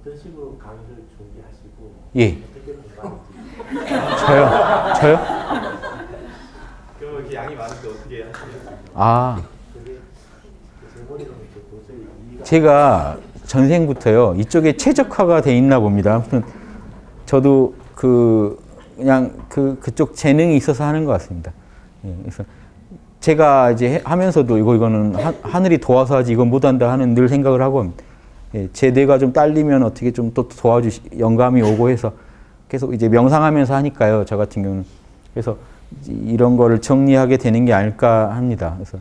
어떤 식으로 강의를 준비하시고 예. 어떻게 공부하는지 저요? 저요? 그럼 이렇게 양이 많은데 어떻게 하시냐고 아, 제 제가 전생부터요 이쪽에 최적화가 돼 있나 봅니다. 아무튼 저도 그 그냥 그 그쪽 재능이 있어서 하는 것 같습니다. 예, 그래서 제가 이제 해- 하면서도 이거 이거는 하, 하늘이 도와서 하지 이건 못한다 하는 늘 생각을 하고 합니다. 예, 제 뇌가 좀 딸리면 어떻게 좀 또 도와주시 영감이 오고 해서 계속 이제 명상하면서 하니까요. 저 같은 경우는 그래서 이런 거를 정리하게 되는 게 아닐까 합니다. 그래서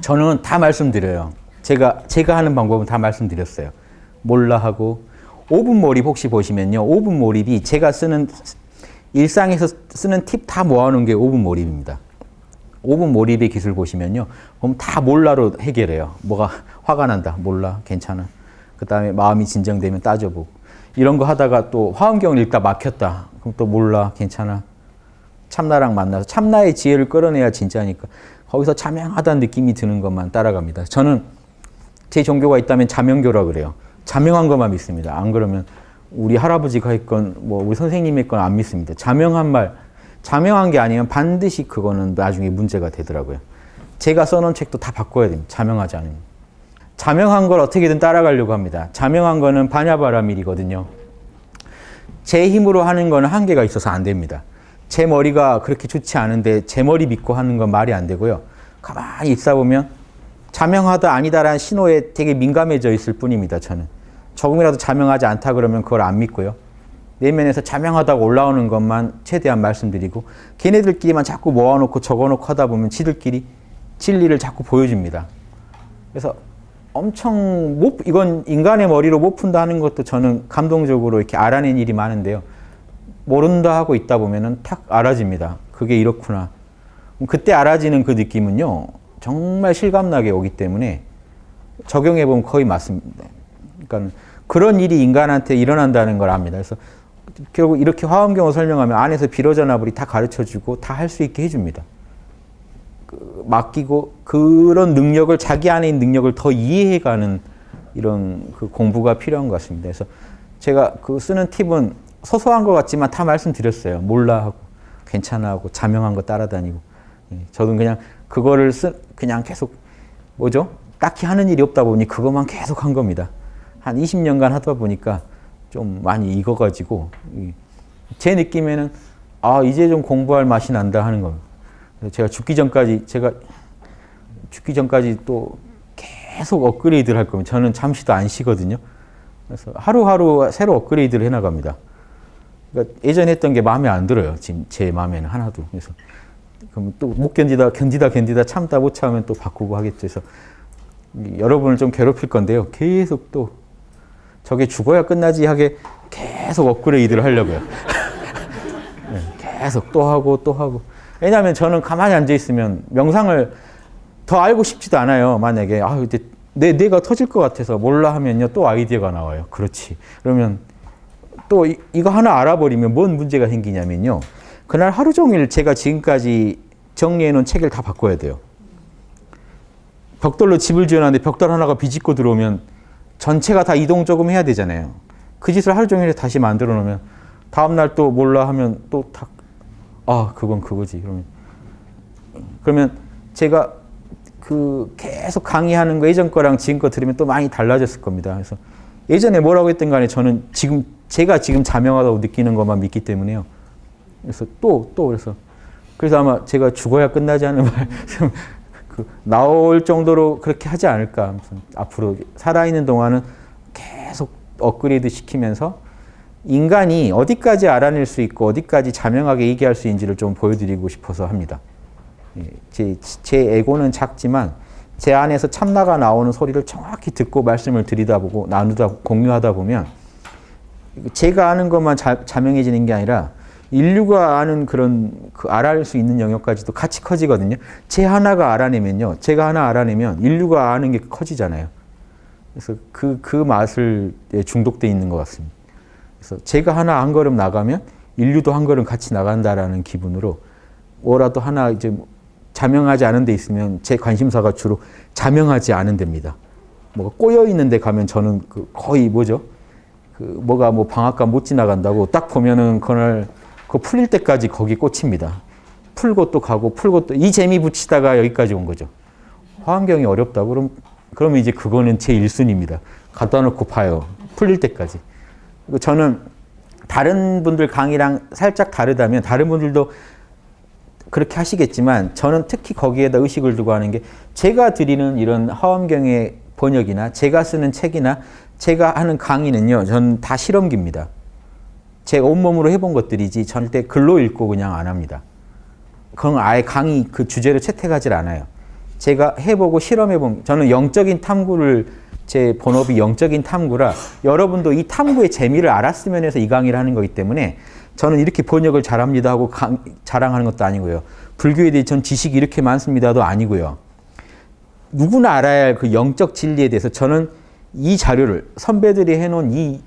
저는 다 말씀드려요. 제가 제가 하는 방법은 다 말씀드렸어요. 몰라 하고 5분 몰입 혹시 보시면요. 5분 몰입이 제가 쓰는 일상에서 쓰는 팁 다 모아놓은 게 5분 몰입입니다. 5분 몰입의 기술 보시면요. 보면 다 몰라로 해결해요. 뭐가 화가 난다. 몰라. 괜찮아. 그 다음에 마음이 진정되면 따져보고. 이런 거 하다가 또 화엄경을 읽다 막혔다. 그럼 또 몰라. 괜찮아. 참나랑 만나서 참나의 지혜를 끌어내야 진짜니까 거기서 자명하다는 느낌이 드는 것만 따라갑니다. 저는 제 종교가 있다면 자명교라 그래요. 자명한 것만 믿습니다. 안 그러면 우리 할아버지가 했건 뭐 우리 선생님이 했건 안 믿습니다. 자명한 말, 자명한 게 아니면 반드시 그거는 나중에 문제가 되더라고요. 제가 써놓은 책도 다 바꿔야 됩니다. 자명하지 않으면. 자명한 걸 어떻게든 따라가려고 합니다. 자명한 거는 바냐바라밀이거든요. 제 힘으로 하는 거는 한계가 있어서 안 됩니다. 제 머리가 그렇게 좋지 않은데 제 머리 믿고 하는 건 말이 안 되고요. 가만히 있다 보면 자명하다 아니다라는 신호에 되게 민감해져 있을 뿐입니다. 저는 조금이라도 자명하지 않다 그러면 그걸 안 믿고요. 내면에서 자명하다고 올라오는 것만 최대한 말씀드리고 걔네들끼리만 자꾸 모아놓고 적어놓고 하다 보면 지들끼리 진리를 자꾸 보여줍니다. 그래서 엄청 못 이건 인간의 머리로 못 푼다 하는 것도 저는 감동적으로 이렇게 알아낸 일이 많은데요. 모른다 하고 있다 보면은 탁 알아집니다. 그게 이렇구나. 그때 알아지는 그 느낌은요. 정말 실감나게 오기 때문에 적용해 보면 거의 맞습니다. 그러니까 그런 일이 인간한테 일어난다는 걸 압니다. 그래서 결국 이렇게 화엄경을 설명하면 안에서 비로자나불이 다 가르쳐 주고 다 할 수 있게 해줍니다. 그 맡기고 그런 능력을 자기 안에 있는 능력을 더 이해해가는 이런 그 공부가 필요한 것 같습니다. 그래서 제가 그 쓰는 팁은 소소한 것 같지만 다 말씀드렸어요. 몰라 하고 괜찮아 하고 자명한 거 따라다니고 예, 저도 그냥 그거를 쓰 그냥 계속 뭐죠? 딱히 하는 일이 없다 보니 그것만 계속 한 겁니다. 한 20년간 하다 보니까 좀 많이 익어가지고 이, 제 느낌에는 아 이제 좀 공부할 맛이 난다 하는 겁니다. 제가 죽기 전까지 제가 죽기 전까지 또 계속 업그레이드를 할 겁니다. 저는 잠시도 안 쉬거든요. 그래서 하루하루 새로 업그레이드를 해나갑니다. 그러니까 예전 했던 게 마음에 안 들어요. 지금 제 마음에는 하나도. 그래서 그럼 또 못 견디다 견디다 견디다 참다 못 참으면 또 바꾸고 하겠죠. 그래서 이 여러분을 좀 괴롭힐 건데요. 계속 또 저게 죽어야 끝나지 하게 계속 업그레이드를 하려고요. 네, 계속 또 하고 또 하고. 왜냐하면 저는 가만히 앉아 있으면 명상을 더 알고 싶지도 않아요. 만약에 아 이제 내 뇌가 터질 것 같아서 몰라 하면요 또 아이디어가 나와요. 그렇지. 그러면 또 이, 이거 하나 알아버리면 뭔 문제가 생기냐면요. 그날 하루 종일 제가 지금까지 정리해 놓은 책을 다 바꿔야 돼요. 벽돌로 집을 지어놨는데 벽돌 하나가 비집고 들어오면 전체가 다 이동 조금 해야 되잖아요. 그 짓을 하루 종일 다시 만들어 놓으면 다음날 또 몰라 하면 또 다, 아, 그건 그거지. 그러면. 그러면 제가 그 계속 강의하는 거 예전 거랑 지금 거 들으면 또 많이 달라졌을 겁니다. 그래서 예전에 뭐라고 했든 간에 저는 지금 제가 지금 자명하다고 느끼는 것만 믿기 때문에요. 그래서 또, 또 그래서 그래서 아마 제가 죽어야 끝나지 않은 말씀 그 나올 정도로 그렇게 하지 않을까. 아무튼 앞으로 살아있는 동안은 계속 업그레이드 시키면서 인간이 어디까지 알아낼 수 있고 어디까지 자명하게 얘기할 수 있는지를 좀 보여드리고 싶어서 합니다. 예, 제, 제 에고는 작지만 제 안에서 참나가 나오는 소리를 정확히 듣고 말씀을 드리다 보고 나누다 공유하다 보면 제가 아는 것만 자, 자명해지는 게 아니라 인류가 아는 그런 그 알아낼 수 있는 영역까지도 같이 커지거든요. 제 하나가 알아내면요. 제가 하나 알아내면 인류가 아는 게 커지잖아요. 그래서 그, 그 맛을 중독돼 있는 것 같습니다. 그래서 제가 하나 한 걸음 나가면 인류도 한 걸음 같이 나간다라는 기분으로 뭐라도 하나 이제 자명하지 않은 데 있으면 제 관심사가 주로 자명하지 않은 데입니다. 뭐가 꼬여 있는 데 가면 저는 그 거의 뭐죠? 그 뭐가 뭐 방앗간 못 지나간다고 딱 보면은 그날 그 풀릴 때까지 거기 꽂힙니다. 풀고 또 가고 풀고 또 이 재미 붙이다가 여기까지 온 거죠. 화환경이 어렵다 그럼 그러면 이제 그거는 제 1순위입니다. 갖다 놓고 봐요. 풀릴 때까지. 저는 다른 분들 강의랑 살짝 다르다면 다른 분들도 그렇게 하시겠지만 저는 특히 거기에다 의식을 두고 하는 게 제가 드리는 이런 화엄경의 번역이나 제가 쓰는 책이나 제가 하는 강의는요. 저는 다 실험기입니다. 제 온몸으로 해본 것들이지 절대 글로 읽고 그냥 안 합니다. 그건 아예 강의 그 주제로 채택하지 않아요. 제가 해보고 실험해본 저는 영적인 탐구를 제 본업이 영적인 탐구라 여러분도 이 탐구의 재미를 알았으면 해서 이 강의를 하는 거기 때문에 저는 이렇게 번역을 잘합니다 하고 강, 자랑하는 것도 아니고요. 불교에 대해 전 지식이 이렇게 많습니다도 아니고요. 누구나 알아야 할 그 영적 진리에 대해서 저는 이 자료를 선배들이 해놓은 이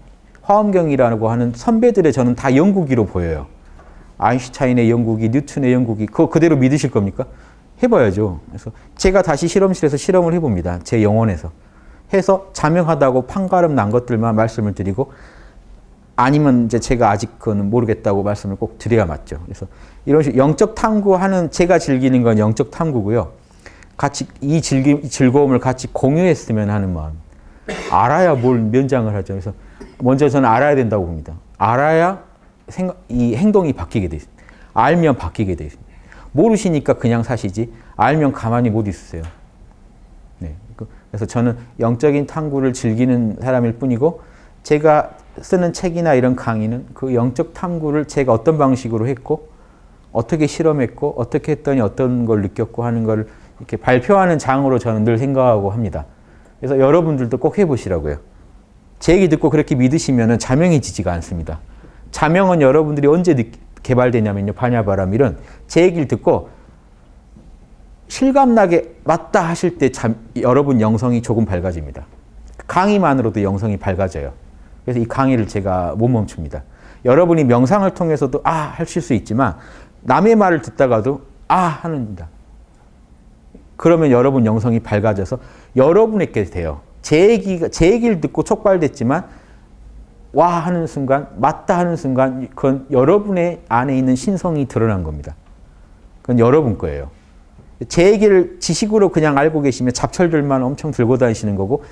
화엄경이라고 하는 선배들의 저는 다 영국이로 보여요. 아인슈타인의 영국이, 뉴턴의 영국이 그거 그대로 믿으실 겁니까? 해봐야죠. 그래서 제가 다시 실험실에서 실험을 해봅니다. 제 영혼에서. 해서 자명하다고 판가름 난 것들만 말씀을 드리고 아니면 이제 제가 아직 그거는 모르겠다고 말씀을 꼭 드려야 맞죠. 그래서 이런 식 영적 탐구하는 제가 즐기는 건 영적 탐구고요. 같이 이 즐기, 즐거움을 같이 공유했으면 하는 마음. 알아야 뭘 면장을 하죠. 그래서 먼저 저는 알아야 된다고 봅니다. 알아야 생각, 이 행동이 바뀌게 돼 있습니다. 알면 바뀌게 돼 있습니다. 모르시니까 그냥 사시지 알면 가만히 못 있으세요. 네. 그- 그래서 저는 영적인 탐구를 즐기는 사람일 뿐이고 제가 쓰는 책이나 이런 강의는 그 영적 탐구를 제가 어떤 방식으로 했고 어떻게 실험했고 어떻게 했더니 어떤 걸 느꼈고 하는 걸 이렇게 발표하는 장으로 저는 늘 생각하고 합니다. 그래서 여러분들도 꼭 해보시라고요. 제 얘기 듣고 그렇게 믿으시면 자명해지지가 않습니다. 자명은 여러분들이 언제 느- 개발되냐면요. 반야바라밀은 제 얘기를 듣고 실감나게 맞다 하실 때 참, 여러분 영성이 조금 밝아집니다. 강의만으로도 영성이 밝아져요. 그래서 이 강의를 제가 못 멈춥니다. 여러분이 명상을 통해서도 아 하실 수 있지만 남의 말을 듣다가도 아 하는다. 그러면 여러분 영성이 밝아져서 여러분에게 돼요. 제 얘기가 제 얘기를 듣고 촉발됐지만 와 하는 순간 맞다 하는 순간 그건 여러분의 안에 있는 신성이 드러난 겁니다. 그건 여러분 거예요. 제 얘기를 지식으로 그냥 알고 계시면 잡철들만 엄청 들고 다니시는 거고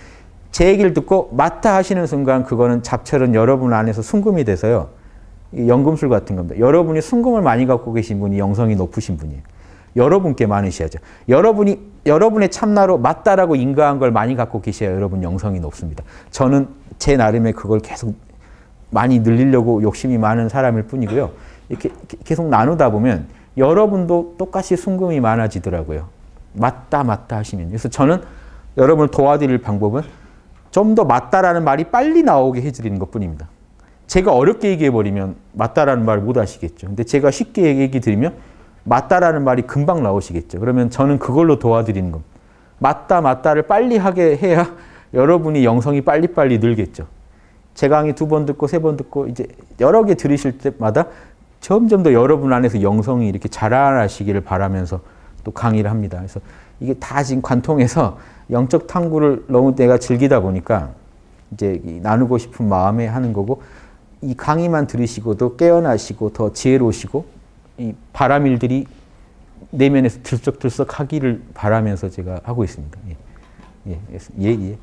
제 얘기를 듣고 맞다 하시는 순간 그거는 잡철은 여러분 안에서 순금이 돼서요. 이 연금술 같은 겁니다. 여러분이 순금을 많이 갖고 계신 분이 영성이 높으신 분이에요. 여러분께 많으셔야죠. 여러분이 여러분의 참나로 맞다라고 인가한 걸 많이 갖고 계셔야 여러분 영성이 높습니다. 저는 제 나름의 그걸 계속 많이 늘리려고 욕심이 많은 사람일 뿐이고요. 이렇게 계속 나누다 보면 여러분도 똑같이 순금이 많아지더라고요. 맞다 맞다 하시면. 그래서 저는 여러분을 도와드릴 방법은 좀 더 맞다라는 말이 빨리 나오게 해드리는 것 뿐입니다. 제가 어렵게 얘기해 버리면 맞다라는 말 못 하시겠죠. 근데 제가 쉽게 얘기 드리면 맞다라는 말이 금방 나오시겠죠. 그러면 저는 그걸로 도와드리는 겁니다. 맞다 맞다를 빨리 하게 해야 여러분이 영성이 빨리빨리 늘겠죠. 제 강의 두 번 듣고 세 번 듣고 이제 여러 개 들으실 때마다 점점 더 여러분 안에서 영성이 이렇게 자라나시기를 바라면서 또 강의를 합니다. 그래서 이게 다 지금 관통해서 영적 탐구를 너무 내가 즐기다 보니까 이제 이 나누고 싶은 마음에 하는 거고 이 강의만 들으시고도 깨어나시고 더 지혜로우시고 이 바람일들이 내면에서 들썩들썩 하기를 바라면서 제가 하고 있습니다. 예, 예, 예. 예.